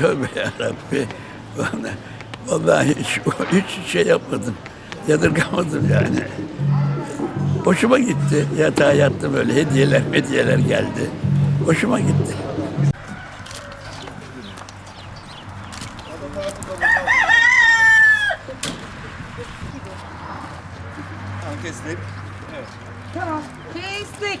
Tövbe yarabbi. Vallahi, hiç, hiç şey yapmadım. Yadırgamadım yani. Hoşuma gitti. Yatağa yattım öyle. Hediyeler hediyeler geldi. Hoşuma gitti. Kestik. Tamam. Kestik.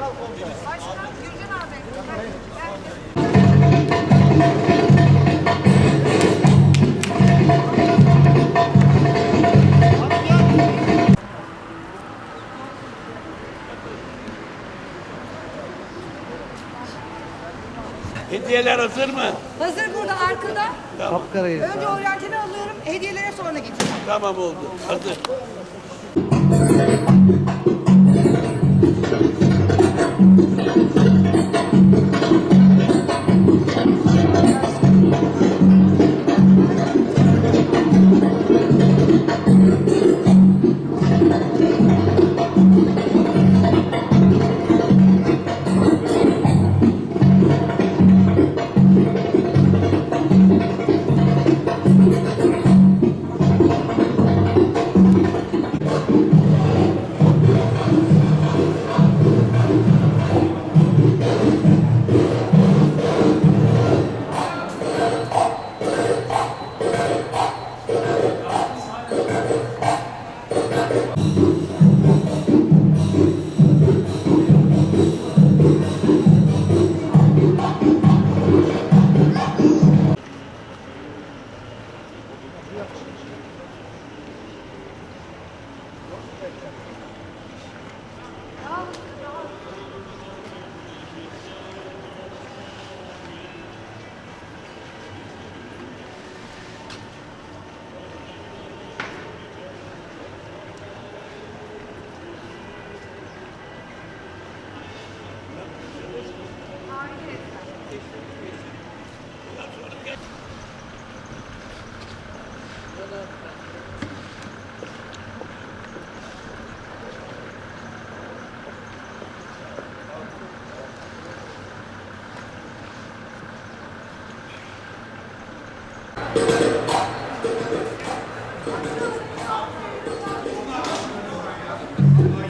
Başkan Gürcan abi. Hediyeler hazır mı? Hazır burada arkada. Kapkarayı. Önce oryantini alıyorum. Hediyelere sonra geçeceğim. Tamam oldu. Hazır.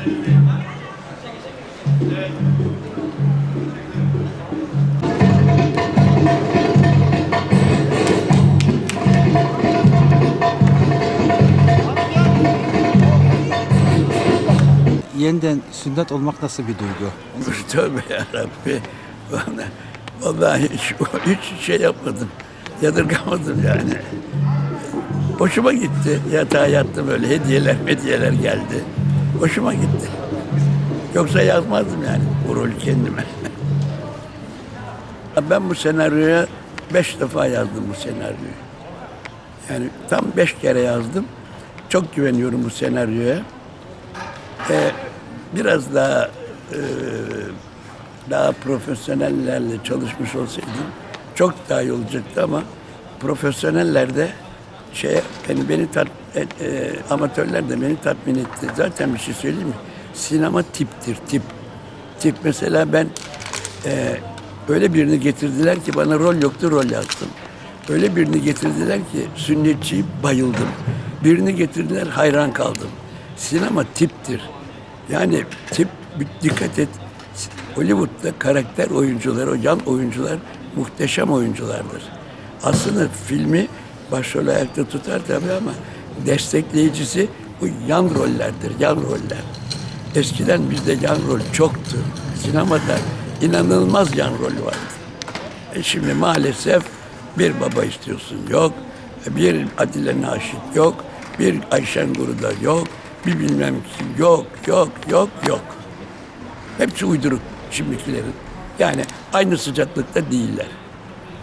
Yeniden sünnet olmak nasıl bir duygu? Tövbe yarabbi. Vallahi, hiç, hiç şey yapmadım. Yadırgamadım yani. Hoşuma gitti. Yatağa yattım öyle hediyeler hediyeler geldi. Hoşuma gitti. Yoksa yazmazdım yani bu rolü kendime. ben bu senaryoya beş defa yazdım bu senaryoyu. Yani tam beş kere yazdım. Çok güveniyorum bu senaryoya. Ee, biraz daha e, daha profesyonellerle çalışmış olsaydım çok daha iyi olacaktı ama profesyoneller de şey beni beni tat, e, e, amatörler de beni tatmin etti. Zaten bir şey söyleyeyim mi? Sinema tiptir, tip. Tip mesela ben e, öyle birini getirdiler ki bana rol yoktu rol yazdım. Öyle birini getirdiler ki sünnetçi bayıldım. Birini getirdiler hayran kaldım. Sinema tiptir. Yani tip dikkat et. Hollywood'da karakter oyuncular, o yan oyuncular muhteşem oyunculardır. Aslında filmi başrol ayakta tutar tabii ama destekleyicisi bu yan rollerdir, yan roller. Eskiden bizde yan rol çoktu. Sinemada inanılmaz yan rol vardı. E şimdi maalesef bir baba istiyorsun yok, bir Adile Naşit yok, bir Ayşen Guru'da yok, bir bilmem kim yok, yok, yok, yok. Hepsi uyduruk şimdikilerin. Yani aynı sıcaklıkta değiller.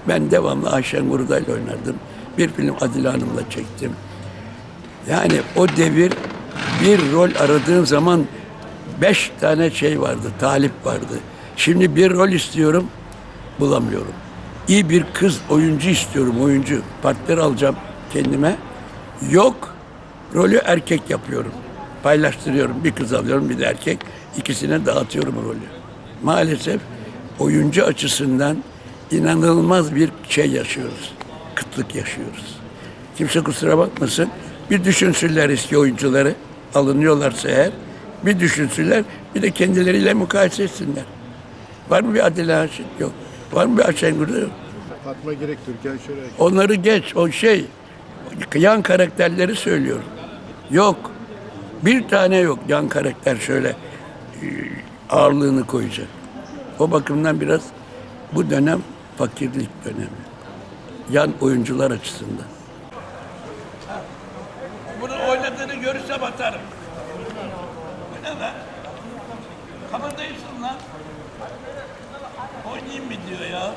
Ben devamlı Ayşen Guruday'la oynardım. Bir film Adile Hanım'la çektim. Yani o devir bir rol aradığım zaman beş tane şey vardı, talip vardı. Şimdi bir rol istiyorum, bulamıyorum. İyi bir kız oyuncu istiyorum, oyuncu. Partner alacağım kendime. Yok, rolü erkek yapıyorum. Paylaştırıyorum. Bir kız alıyorum, bir de erkek. İkisine dağıtıyorum rolü. Maalesef oyuncu açısından inanılmaz bir şey yaşıyoruz. Kıtlık yaşıyoruz. Kimse kusura bakmasın. Bir düşünsünler eski oyuncuları alınıyorlarsa eğer. Bir düşünsünler. Bir de kendileriyle mukayese etsinler. Var mı bir Adile Haşit? Yok. Var mı bir Ayşen Gurda? Yok. Fatma Gerek Türkan Şoray. Onları geç. O şey yan karakterleri söylüyorum. Yok. Bir tane yok yan karakter şöyle e, ağırlığını koyacak. O bakımdan biraz bu dönem fakirlik dönemi. Yan oyuncular açısından. Oynadığını görürsem atarım. Bu ne lan? Kabadayısın lan. Oynayayım mı diyor ya.